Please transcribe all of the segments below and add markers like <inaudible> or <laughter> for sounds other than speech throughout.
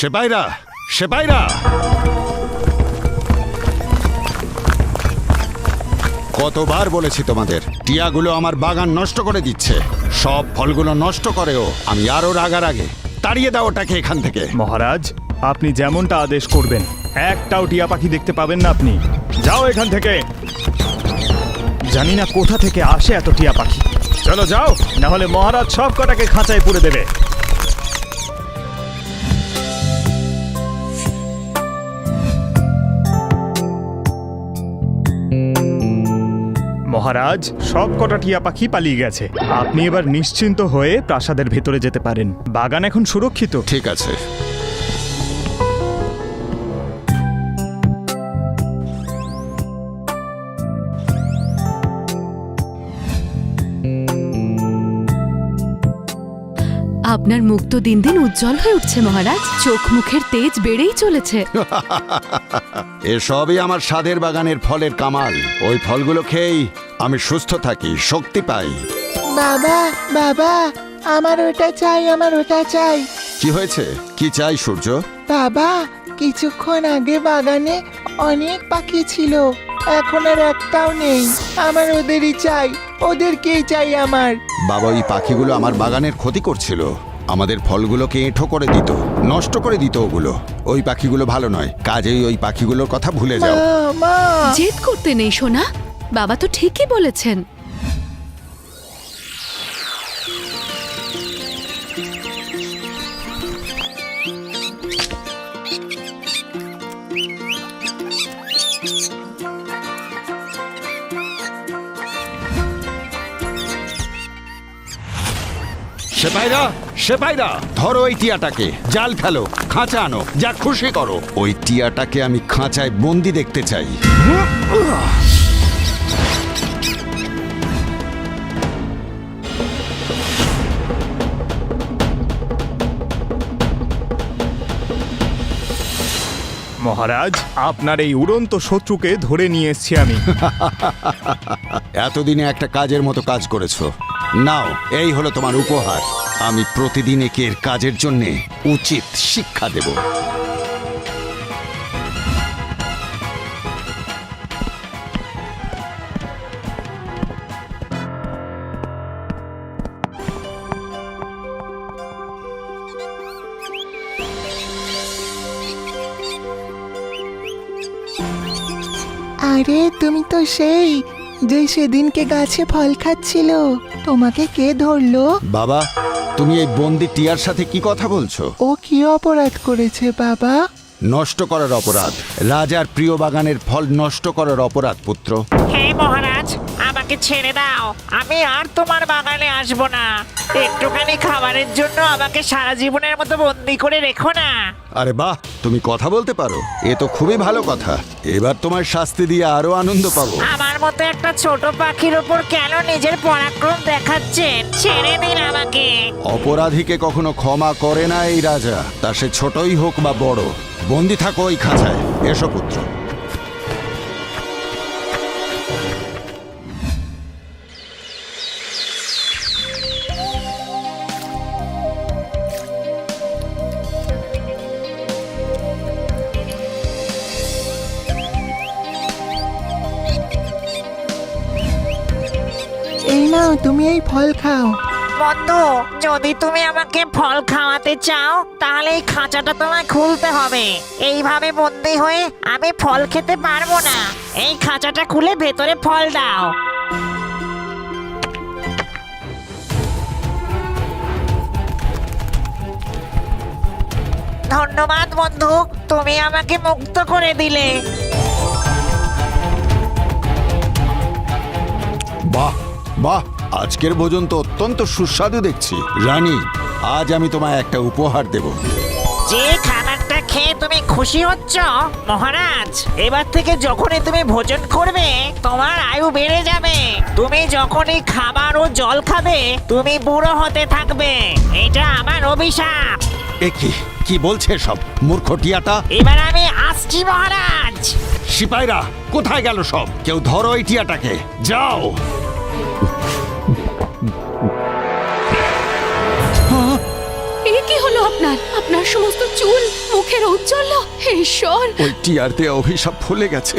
সেপাইরা সেপাইরা কতবার বলেছি তোমাদের, টিয়াগুলো আমার বাগান নষ্ট করে দিচ্ছে। সব ফলগুলো নষ্ট করেও আমি আরও রাগার আগে তাড়িয়ে দাও ওটাকে এখান থেকে। মহারাজ, আপনি যেমনটা আদেশ করবেন, একটাও টিয়া পাখি দেখতে পাবেন না আপনি। যাও এখান থেকে। জানি না কোথা থেকে আসে এত টিয়া পাখি। চলো যাও না হলে মহারাজ সব কটাকে খাঁচায় পুরে দেবে। মহারাজ, সব কটা টিয়া পাখি পালিয়ে গেছে। আপনি এবার নিশ্চিন্ত হয়ে প্রাসাদের ভেতরে যেতে পারেন। বাগান এখন সুরক্ষিত। ঠিক আছে। আপনার মুখ তো দিন দিন উজ্জ্বল হয়ে উঠছে মহারাজ। চোখ মুখের তেজ বেড়েই চলেছে। <laughs> এসবই আমার স্বাদের বাগানের ফলের কামাল। ওই ফলগুলো খেয়েই আমি সুস্থ থাকি শক্তি পাই। বাবা বাবা আমার ওটা চাই আমার ওটা চাই। কি হয়েছে? কি চাই সূর্য? বাবা কিছুক্ষণ আগে বাগানে অনেক পাখি ছিল। এখন আর একটাও নেই। আমার ওদেরই চাই। ওদেরকেই চাই আমার। বাবা ওই পাখিগুলো আমার বাগানের ক্ষতি করছিল। আমাদের ফলগুলোকে এঁঠো করে দিত নষ্ট করে দিত ওগুলো। ওই পাখিগুলো ভালো নয়। কাজেই ওই পাখিগুলোর কথা ভুলে যাও। জেদ করতে নেই সোনা। বাবা তো ঠিকই বলেছেন। সেপাইরা সেপাইরা ধরো ওই টিয়াটাকে জাল ফেলো খাঁচা আনো যা খুশি করো। ওই টিয়াটাকে আমি খাঁচায় বন্দি দেখতে চাই। মহারাজ আপনার এই উড়ন্ত শত্রুকে ধরে নিয়ে এসছি আমি। <laughs> এতদিনে একটা কাজের মতো কাজ করেছ। নাও, এই হলো তোমার উপহার। আমি প্রতিদিন একে এর কাজের জন্য উচিত শিক্ষা দেব। আরে, তুমি তো সেই যে সেদিনকে গাছে ফল খাচ্ছিল। তোমাকে কে ধরলো? বাবা তুমি এই বন্দি টিয়ার সাথে কি কথা বলছো? ও কি অপরাধ করেছে বাবা? নষ্ট করার অপরাধ। রাজার প্রিয় বাগানের ফল নষ্ট করার অপরাধ পুত্র। হে মহারাজ আমাকে ছেড়ে দাও। আমি আর তোমার বাগানে আসব না। একটুখানি খাবারের জন্য আমাকে সারা জীবনের মতো বন্দি করে রেখো না। আরে বাহ তুমি কথা বলতে পারো। এ তো খুবই ভালো কথা। এবার তোমার শাস্তি দিয়ে আরও আনন্দ পাবো। আমার মতো একটা ছোট পাখির ওপর কেন নিজের পরাক্রম দেখাচ্ছেন ছেড়ে দিন আমাকে। অপরাধীকে কখনো ক্ষমা করে না এই রাজা। তা সে ছোটই হোক বা বড়। বন্দি থাকো ওই খাঁচায়। এসো পুত্র। তুমি এই ফল খাও। বন্ধু যদি তুমি আমাকে ফল খাওয়াতে চাও তাহলে এই খাঁচাটা তোমায় খুলতে হবে। এইভাবে বন্দি হয়ে আমি ফল খেতে পারব না। এই খাঁচাটা খুলে ভেতরে ফল দাও। ধন্যবাদ বন্ধু তুমি আমাকে মুক্ত করে দিলে। বাহ বাহ আজকের ভোজন তো অত্যন্ত সুস্বাদু দেখছি। রানী আজ আমি তোমায় একটা উপহার দেব। যে খাবারটা খেয়ে তুমি খুশি হচ্ছ মহারাজ এবার থেকে যখনই তুমি ভোজন করবে তোমার আয়ু বেড়ে যাবে। তুমি যখনই খাবার ও জল খাবে তুমি বুড়ো হতে থাকবে। এটা আমার অভিশাপ। এ কি কি বলছে সব? মূর্খ টিয়াটা? এবার আমি আসছি মহারাজ। সিপাইরা কোথায় গেল সব? কেউ ধরো এই টিয়াটাকে। যাও। আপনার আপনার সমস্ত চুল মুখের ঔজ্জ্বল্য। ঈশ্বর! ওই দেয়া অভিশাপ ভুলে গেছে।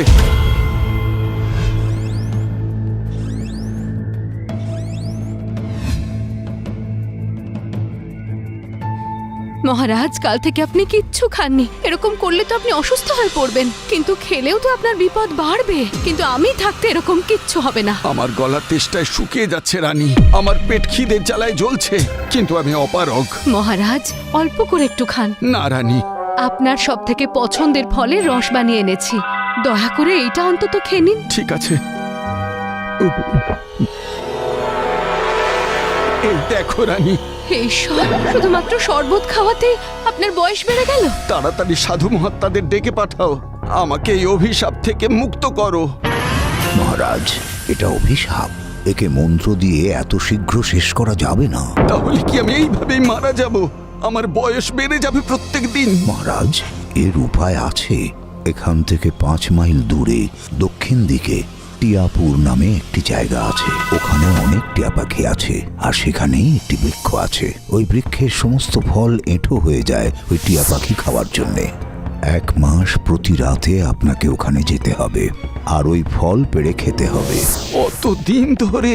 মহারাজ কাল থেকে আপনি কিচ্ছু খাননি। এরকম করলে তো আপনি অসুস্থ হয়ে পড়বেন। কিন্তু খেলেও তো আপনার বিপদ বাড়বে। কিন্তু আমি থাকতে এরকম কিচ্ছু হবে না। আমার গলার তেষ্টায় শুকিয়ে যাচ্ছে রানী। আমার পেট খিদের জ্বালায় জ্বলছে কিন্তু আমি অপারগ। মহারাজ অল্প করে একটু খান। না রানী। আপনার সব থেকে পছন্দের ফলের রস বানিয়ে এনেছি। দয়া করে এইটা অন্তত খেয়ে নিন। ঠিক আছে। এই দেখো রানী। ঈশ্বর শুধুমাত্র শরবত খাওয়াতেই আপনার বয়স বেড়ে গেল? তাড়াতাড়ি সাধু মহাত্মাদের ডেকে পাঠাও। আমাকে এই অভিশাপ থেকে মুক্ত করো। মহারাজ এটা অভিশাপ। একে মন্ত্র দিয়ে এত শীঘ্র শেষ করা যাবে না। তাহলে কি আমি এইভাবেই মারা যাব? আমার বয়স বেড়ে যাবে প্রত্যেক দিন মহারাজ এর উপায় আছে। এখান থেকে পাঁচ মাইল দূরে দক্ষিণ দিকে টিয়াপুর নামে একটি জায়গা আছে। ওখানে অনেক টিয়া পাখি আছে, আর সেখানেই একটি বৃক্ষ আছে। ওই বৃক্ষের সমস্ত ফল এঁঠো হয়ে যায় ওই টিয়া পাখি খাওয়ার জন্যে। এক মাস প্রতি রাতে আপনাকে ওখানে যেতে হবে, আর ওই ফল পেড়ে খেতে হবে। অতদিন ধরে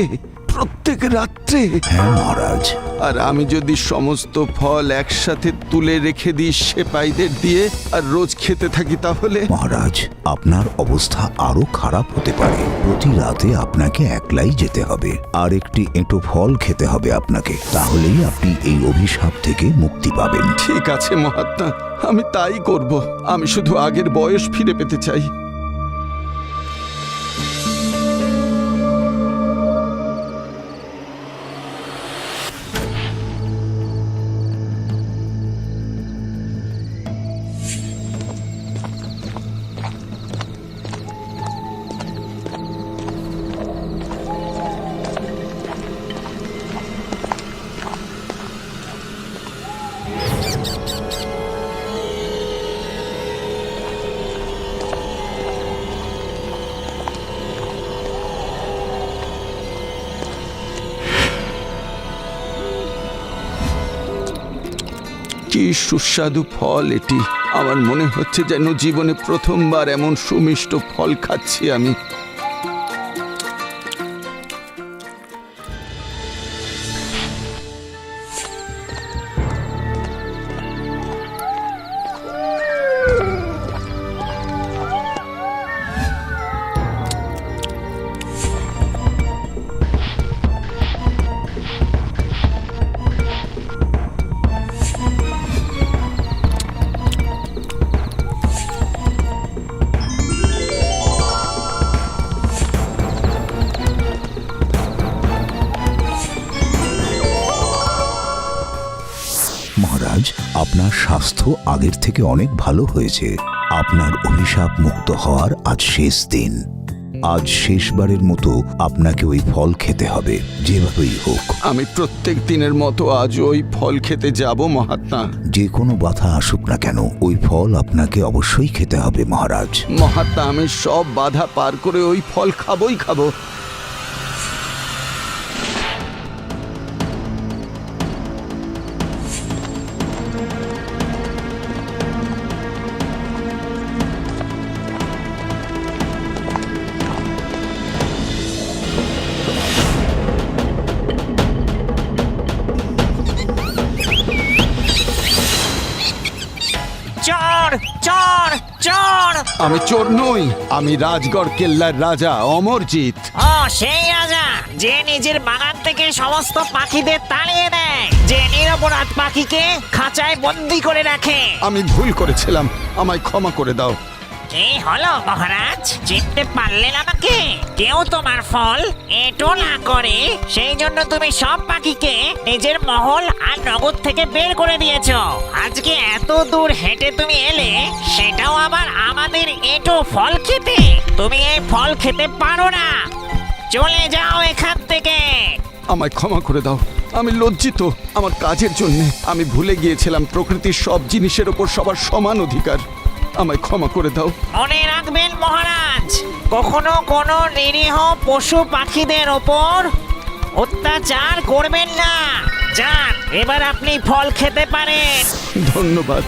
প্রত্যেক রাত্রে। হ্যাঁ মহারাজ। আর আমি যদি সমস্ত ফল একসাথে তুলে রেখে দিই সেপাইদের দিয়ে আর রোজ খেতে থাকি তাহলে? মহারাজ আপনার অবস্থা আরও খারাপ হতে পারে। প্রতি রাতে আপনাকে একলাই যেতে হবে। আর একটি এঁটো ফল খেতে হবে আপনাকে। তাহলেই আপনি এই অভিশাপ থেকে মুক্তি পাবেন। ঠিক আছে মহাত্মা আমি তাই করব। আমি শুধু আগের বয়স ফিরে পেতে চাই। কি সুস্বাদু ফল এটি। আমার মনে হচ্ছে যেন জীবনে প্রথমবার এমন সুমিষ্ট ফল খাচ্ছি আমি। স্বাস্থ্য আগের থেকে অনেক ভালো হয়েছে। আপনার অভিশাপ মুক্ত হওয়ার আজ শেষ দিন। আজ শেষবারের মতো আপনাকে ওই ফল খেতে হবে যেভাবেই হোক। আমি প্রত্যেক দিনের মতো আজ ওই ফল খেতে যাব মহাত্মা। যে কোনো বাধা আসুক না কেন ওই ফল আপনাকে অবশ্যই খেতে হবে মহারাজ। মহাত্মা আমি সব বাধা পার করে ওই ফল খাবই খাব। আমি চোর নই আমি রাজগড় কেল্লার রাজা অমরজিৎ। ও সেই রাজা যে নিজের বাগান থেকে সমস্ত পাখিদের তাড়িয়ে দেয় যে নিরপরাধ পাখিকে খাঁচায় বন্দি করে রাখে। আমি ভুল করেছিলাম আমায় ক্ষমা করে দাও। কি হলো মহারাজ চিনতে পারলেন আমাকে। কেউ তোমার ফল এটো না করে, সেই জন্য তুমি সব পাখিকে নিজের মহল আর নগদ থেকে বের করে দিয়েছ। আজকে এত দূর হেঁটে তুমি এলে, সেটাও আবার আমাদের এটো ফল খেতে। তুমি এই ফল খেতে পারো না। চলে যাও এখান থেকে। আমায় ক্ষমা করে দাও। আমি লজ্জিত আমার কাজের জন্য। আমি ভুলে গিয়েছিলাম প্রকৃতির সব জিনিসের ওপর সবার সমান অধিকার। আমায় ক্ষমা করে দাও। মনে রাখবেন মহারাজ কখনো কোনো নিরীহ পশু পাখিদের ওপর অত্যাচার করবেন না। যান এবার আপনি ফল খেতে পারেন। ধন্যবাদ।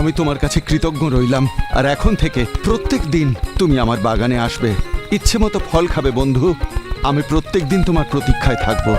আমি তোমার কাছে কৃতজ্ঞ রইলাম। আর এখন থেকে প্রত্যেক দিন তুমি আমার বাগানে আসবে। ইচ্ছে মতো ফল খাবে বন্ধু। আমি প্রত্যেক দিন তোমার প্রতীক্ষায় থাকব।